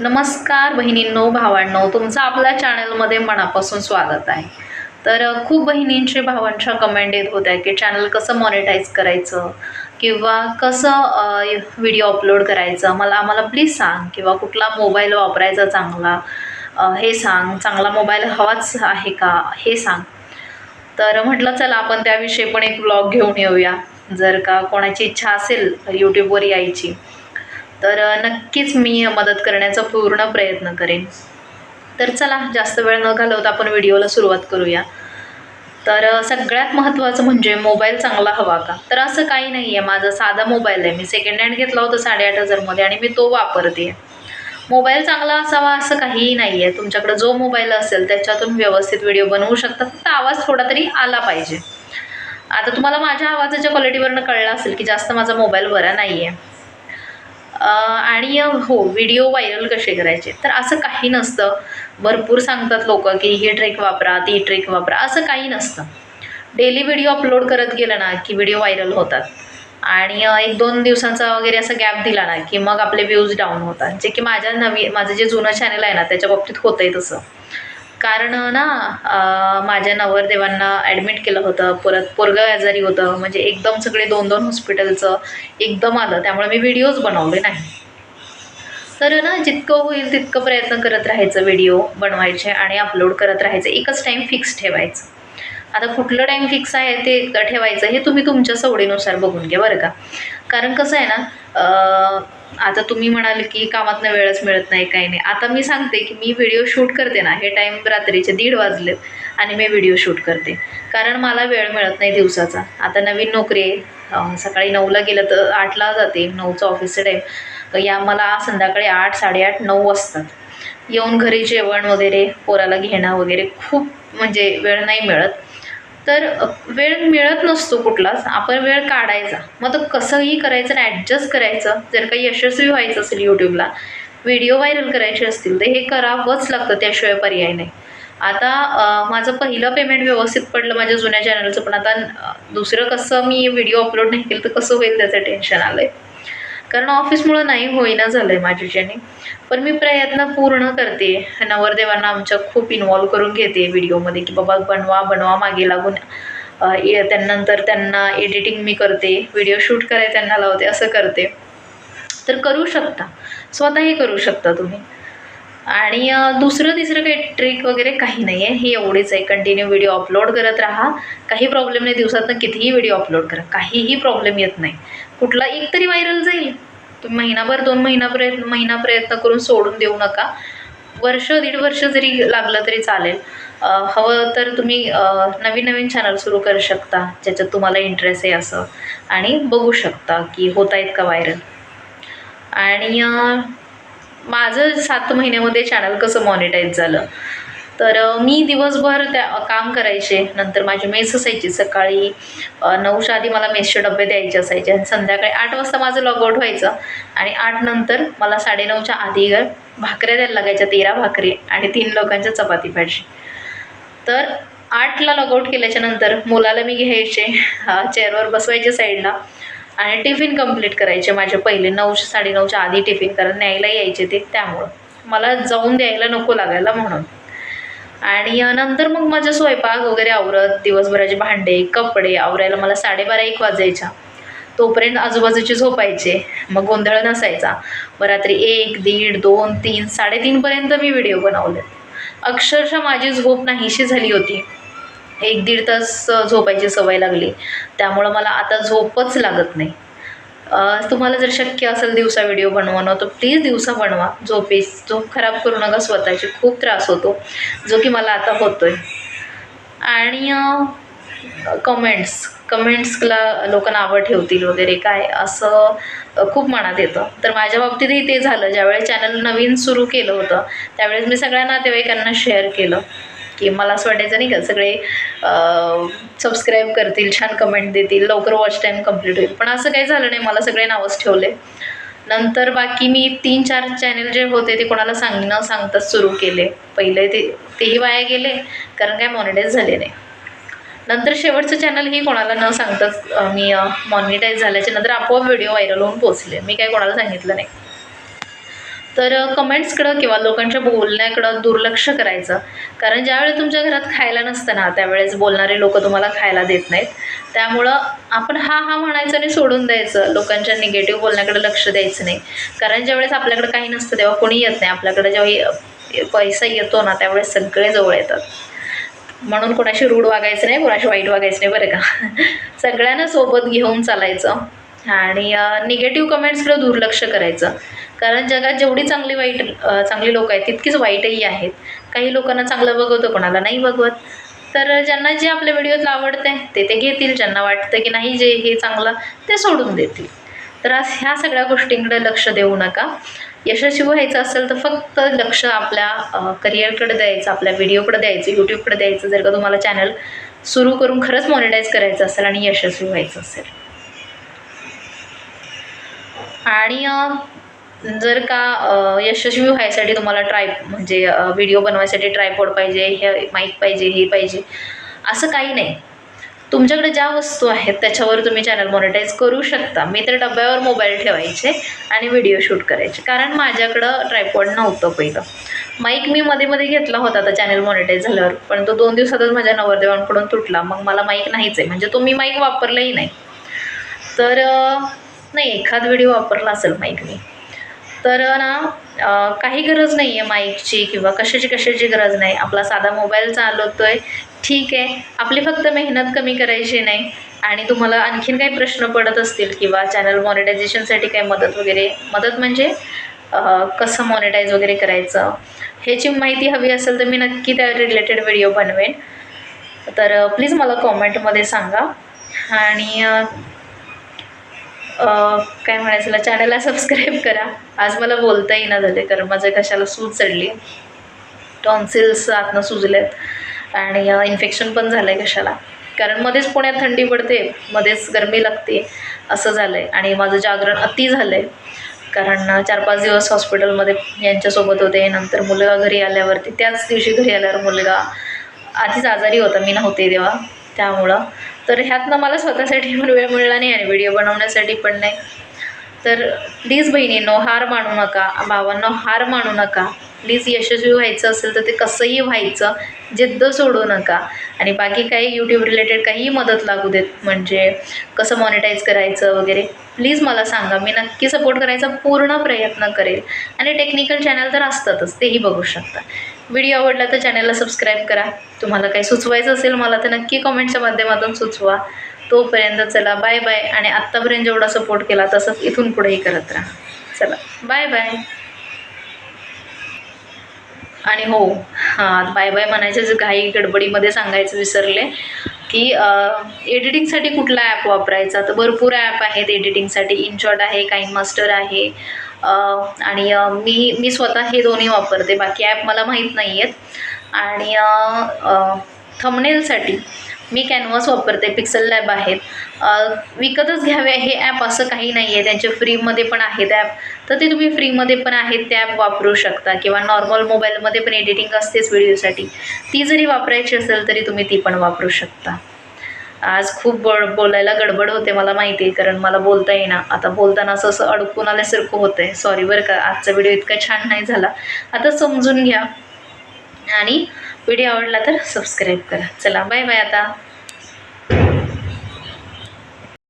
नमस्कार बहिणींनो भावांनो तुमचं आपल्या चॅनलमध्ये मनापासून स्वागत आहे. तर खूप बहिणींचे भावांच्या कमेंट येत होत्या की चॅनल कसं मॉनिटाईज करायचं किंवा कसं व्हिडिओ अपलोड करायचं. मला आम्हाला प्लीज सांग किंवा कुठला मोबाईल वापरायचा चांगला हे सांग. चांगला मोबाईल हवाच आहे का हे सांग. तर म्हटलं चला आपण त्याविषयी पण एक ब्लॉग घेऊन येऊया. जर का कोणाची इच्छा असेल यूट्यूबवर यायची. तर नक्कीच मी मदत करण्याचा पूर्ण प्रयत्न करेन. तर चला जास्त वेळ न घालवता आपण व्हिडिओला सुरुवात करूया. तर सगळ्यात महत्त्वाचं म्हणजे मोबाईल चांगला हवा का? तर असं काही नाही आहे माझा साधा मोबाईल आहे. मी सेकंड हँड घेतला होता साडेआठ हजारमध्ये आणि मी तो वापरते. मोबाईल चांगला असावा असं काहीही नाही आहे तुमच्याकडे जो मोबाईल असेल त्याच्यातून व्यवस्थित व्हिडिओ बनवू शकता. फक्त आवाज थोडा तरी आला पाहिजे. आता तुम्हाला माझ्या आवाजाच्या क्वालिटीवरनं कळलं असेल की जास्त माझा मोबाईल बरा नाही आहे आणि हो व्हिडिओ व्हायरल कसे करायचे? तर असं काही नसतं. भरपूर सांगतात लोक की ही ट्रिक वापरा ती ट्रिक वापरा. असं काही नसतं. डेली व्हिडिओ अपलोड करत गेलं ना की व्हिडिओ व्हायरल होतात. आणि एक दोन दिवसांचा वगैरे असा गॅप दिला ना की मग आपले व्ह्यूज डाऊन होतात. जे की माझ्या नवी माझं जे जुनं चॅनल आहे ना त्याच्या बाबतीत होतं आहे तसं. कारण ना माझ्या नवरदेवांना ॲडमिट केलं होतं. परत पोरगं आजारी होतं. म्हणजे एकदम सगळे दोन दोन हॉस्पिटलचं एकदम आलं. त्यामुळे मी व्हिडिओज बनवले नाही. तर ना जितकं होईल तितकं प्रयत्न करत राहायचं व्हिडिओ बनवायचे आणि अपलोड करत राहायचं. एकच टाईम फिक्स ठेवायचं. आता कुठलं टाईम फिक्स आहे ते ठेवायचं हे तुम्ही तुमच्या सवडीनुसार बघून घ्या बरं का. कारण कसं आहे ना आता तुम्ही म्हणाल की कामातनं वेळच मिळत नाही काही नाही. आता मी सांगते की मी व्हिडिओ शूट करते ना हे टाईम रात्रीचे दीड वाजलेत आणि मी व्हिडिओ शूट करते. कारण मला वेळ मिळत नाही दिवसाचा. आता नवीन नोकरी आहे. सकाळी नऊला गेलं तर आठला जाते नऊचं ऑफिसचं टाईम या मला संध्याकाळी आठ साडेआठ नऊ वाजतात. येऊन घरी जेवण वगैरे पोराला घेणं वगैरे खूप म्हणजे वेळ नाही मिळत. तर वेळ मिळत नसतो कुठलाच. आपण वेळ काढायचा. मग तो कसंही करायचं आणि ॲडजस्ट करायचं. जर काही यशस्वी व्हायचं असेल यूट्यूबला व्हिडिओ व्हायरल करायचे असतील तर हे करावंच लागतं त्याशिवाय पर्याय नाही. आता माझं पहिलं पेमेंट व्यवस्थित पडलं माझ्या जुन्या चॅनलचं पण आता दुसरं कसं मी व्हिडिओ अपलोड नाही केलं तर कसं होईल त्याचं टेन्शन आलं आहे कारण ऑफिसमुळं नाही होईना झालं आहे माझ्याच्याने पण मी प्रयत्न पूर्ण करते. नवरदेवांना आमच्या खूप इन्वॉल्व करून घेते व्हिडिओमध्ये की बाबा बनवा बनवा मागे लागून. ए- त्यानंतर त्यांना एडिटिंग मी करते. व्हिडिओ शूट करायला त्यांना लावते असं करते. तर करू शकता. स्वतःही करू शकता तुम्ही. आणि दुसरं तिसरं काही ट्रिक वगैरे काही नाही आहे हे एवढेच आहे. कंटिन्यू व्हिडिओ अपलोड करत राहा. काही प्रॉब्लेम नाही. दिवसातनं कितीही व्हिडिओ अपलोड करा. काहीही प्रॉब्लेम येत नाही. कुठला एक तरी व्हायरल जाईल. तुम्ही महिनाभर दोन महिना प्रयत्न महिना प्रयत्न करून सोडून देऊ नका. वर्ष दीड वर्ष जरी लागलं तरी चालेल. हवं तर तुम्ही नवीन नवीन चॅनल सुरू करू शकता. ज्याच्यात तुम्हाला इंटरेस्ट आहे असं. आणि बघू शकता की होत आहेत का व्हायरल आणि माझं सात महिन्यामध्ये चॅनल कसं मॉनिटाईज झालं? तर मी दिवसभर त्या काम करायचे. नंतर माझी मेस असायची सकाळी. नऊच्या आधी मला मेसचे डबे द्यायचे असायचे आणि संध्याकाळी आठ वाजता माझं लॉगआउट व्हायचं. आणि आठ नंतर मला साडेनऊच्या आधी भाकऱ्या द्यायला लागायच्या तेरा भाकरी आणि तीन लोकांच्या चपाती भाजी तर आठला लॉगआउट केल्याच्यानंतर मुलाला मी घ्यायचे. चेअरवर बसवायचे साईडला आणि टिफिन कंप्लीट करायचे माझे पहिले. नऊ साडेनऊच्या आधी टिफिन कारण न्यायला यायचे ते त्यामुळं. मला जाऊन द्यायला नको लागायला म्हणून. आणि नंतर मग माझा स्वयंपाक वगैरे आवरत दिवसभराचे भांडे कपडे आवरायला मला साडेबारा एक वाजायच्या तोपर्यंत आजूबाजूचे झोपायचे. मग गोंधळ नसायचा. मग रात्री एक दीड दोन तीन साडेतीनपर्यंत मी व्हिडिओ बनवले. अक्षरशः माझी झोप नाहीशी झाली होती. एक दीड तास झोपायची सवय लागली. त्यामुळं मला आता झोपच लागत नाही. तुम्हाला जर शक्य असेल दिवसा व्हिडिओ बनवणं तर प्लीज दिवसा बनवा. झोपे झोप खराब करू नका स्वतःची खूप त्रास होतो जो की मला आता होतो आहे आणि कमेंट्स कमेंट्सला लोक नावं ठेवतील वगैरे काय असं खूप मनात येतं. तर माझ्या बाबतीतही ते झालं. ज्यावेळेस चॅनल नवीन सुरू केलं होतं त्यावेळेस मी सगळ्या नातेवाईकांना शेअर केलं. की मला असं वाटायचं नाही का सगळे सबस्क्राईब करतील छान कमेंट देतील लवकर वॉच टाईम कंप्लीट होईल. पण असं काही झालं नाही मला सगळे नावच ठेवले. नंतर बाकी मी तीन चार चॅनल जे होते ते कोणाला सांग न सांगताच सुरू केले. पहिले ते तेही वाया गेले कारण काय मॉनिटाईज झाले नाही. नंतर शेवटचं चॅनलही कोणाला न सांगताच मी मॉनिटाईज झाल्याच्यानंतर आपोआप व्हिडिओ व्हायरल होऊन पोचले मी काय कोणाला सांगितलं नाही. तर कमेंट्सकडं किंवा लोकांच्या बोलण्याकडं दुर्लक्ष करायचं. कारण ज्यावेळी तुमच्या घरात खायला नसतं ना त्यावेळेस बोलणारे लोक तुम्हाला खायला देत नाहीत. त्यामुळं आपण हा हा म्हणायचं आणि सोडून द्यायचं. लोकांच्या निगेटिव्ह बोलण्याकडे लक्ष द्यायचं नाही. कारण ज्यावेळेस आपल्याकडे काही नसतं तेव्हा कोणी येत नाही. आपल्याकडे जेव्हा पैसा येतो ना त्यावेळेस सगळे जवळ येतात. म्हणून कोणाशी रूढ वागायचं नाही कोणाशी वाईट वागायचं नाही बरं का? सगळ्यांना सोबत घेऊन चालायचं. आणि निगेटिव्ह कमेंट्सकडे दुर्लक्ष करायचं. कारण जगात जेवढी चांगली वाईट चांगली लोक आहेत तितकीच वाईटही आहेत. काही लोकांना चांगलं बघवतं कोणाला नाही बघवत. तर ज्यांना जे आपल्या व्हिडिओत आवडते ते ते घेतील. ज्यांना वाटतं की नाही जे हे चांगलं ते सोडून देतील. तर आज ह्या सगळ्या गोष्टींकडे लक्ष देऊ नका. यशस्वी व्हायचं असेल तर फक्त लक्ष आपल्या करिअरकडे द्यायचं आपल्या व्हिडिओकडे द्यायचं यूट्यूबकडे द्यायचं. जर का तुम्हाला चॅनल सुरू करून खरंच मॉनिटाईज करायचं असेल आणि यशस्वी व्हायचं असेल. आणि जर का यशस्वी व्हायसाठी तुम्हाला ट्राय म्हणजे व्हिडिओ बनवायसाठी ट्रायपॉड पाहिजे हे माईक पाहिजे हे पाहिजे असं काही नाही. तुमच्याकडे ज्या वस्तू आहेत त्याच्यावर तुम्ही चॅनल मॉनिटाईज करू शकता. मी तर डब्यावर मोबाईल ठेवायचे आणि व्हिडिओ शूट करायचे. कारण माझ्याकडं ट्रायपॉड नव्हतं पहिलं. माईक मी मध्ये मध्ये घेतला होता आता चॅनल मॉनिटाईज झाल्यावर. पण तो दोन दिवसातच माझ्या नवरदेवांकडून तुटला. मग मला माईक नाहीच आहे. म्हणजे तो मी माईक वापरलाही नाही. तर नाही एखाद व्हिडिओ वापरला असेल माईक मी. तर ना काही गरज नाही आहे माईकची किंवा कशाची कशाची गरज नाही. आपला साधा मोबाईल चालवतो आहे ठीक आहे. आपली फक्त मेहनत कमी करायची नाही. आणि तुम्हाला आणखीन काही प्रश्न पडत असतील किंवा चॅनल मॉनिटायझेशनसाठी काही मदत वगैरे मदत म्हणजे कसं मॉनिटाईज वगैरे करायचं? ह्याची माहिती हवी असेल तर मी नक्की त्या रिलेटेड व्हिडिओ बनवेन. तर प्लीज मला कॉमेंटमध्ये सांगा. आणि काय म्हणायचं चॅनलला सबस्क्राईब करा. आज मला बोलता येईना झाले कारण माझ्या कशाला सूज चढली. टॉन्सिल्स आतनं सुजलेत. आणि इन्फेक्शन पण झालं आहे कशाला. कारण मध्येच पुण्यात थंडी पडते मध्येच गरमी लागते असं झालं आहे आणि माझं जागरण अति झालं आहे कारण चार पाच दिवस हॉस्पिटलमध्ये यांच्यासोबत होते नंतर मुलगा घरी आल्यावरती त्याच दिवशी घरी आल्यावर मुलगा आधीच आजारी होता मी नव्हते तेव्हा. त्यामुळं तर ह्यातनं मला स्वतःसाठी पण वेळ मिळाला नाही आणि व्हिडिओ बनवण्यासाठी पण नाही. तर प्लीज बहिणींनो हार मानू नका. भावांनो हार मानू नका. प्लीज यशस्वी व्हायचं असेल तर ते कसंही व्हायचं जिद्द सोडू नका. आणि बाकी काही यूट्यूब रिलेटेड काहीही मदत लागू देत म्हणजे कसं मॉनिटाईज करायचं वगैरे प्लीज मला सांगा. मी नक्की सपोर्ट करायचा पूर्ण प्रयत्न करेल. आणि टेक्निकल चॅनल तर असतातच तेही बघू शकता. व्हिडिओ आवडला तर चॅनलला सबस्क्राईब करा. तुम्हाला काही सुचवायचं असेल मला तर नक्की कॉमेंटच्या माध्यमातून सुचवा. तोपर्यंत चला बाय बाय आणि आत्तापर्यंत जेवढा सपोर्ट केला तसंच इथून पुढेही करत राहा. चला बाय बाय आणि हो हां बाय बाय म्हणायच्याच घाई गडबडीमध्ये सांगायचं विसरले की एडिटिंगसाठी कुठला ॲप वापरायचा? तर भरपूर ॲप आहेत एडिटिंगसाठी इनशॉट आहे काही मास्टर आहे. आणि मी मी स्वतः हे दोन्ही वापरते. बाकी ॲप मला माहीत नाही आहेत आणि थमनेलसाठी मी कॅनव्हास वापरते. पिक्सल लॅब आहेत. विकतच घ्यावे. हे ॲप असं काही नाही आहे त्यांचे फ्रीमध्ये पण आहेत ॲप तर ते तुम्ही फ्रीमध्ये पण आहेत ते ॲप वापरू शकता. किंवा नॉर्मल मोबाईलमध्ये पण एडिटिंग असतेच व्हिडिओसाठी ती जरी वापरायची असेल तरी तुम्ही ती पण वापरू शकता. आज खूप बळ बोलायला गडबड होते मला माहिती आहे कारण मला बोलता येईना. आता बोलताना असं असं अडकून आल्यासारखं होतं आहे सॉरी बरं का आजचा व्हिडिओ इतका छान नाही झाला. आता समजून घ्या. आणि व्हिडिओ आवडला तर सबस्क्राईब करा. चला बाय बाय आता.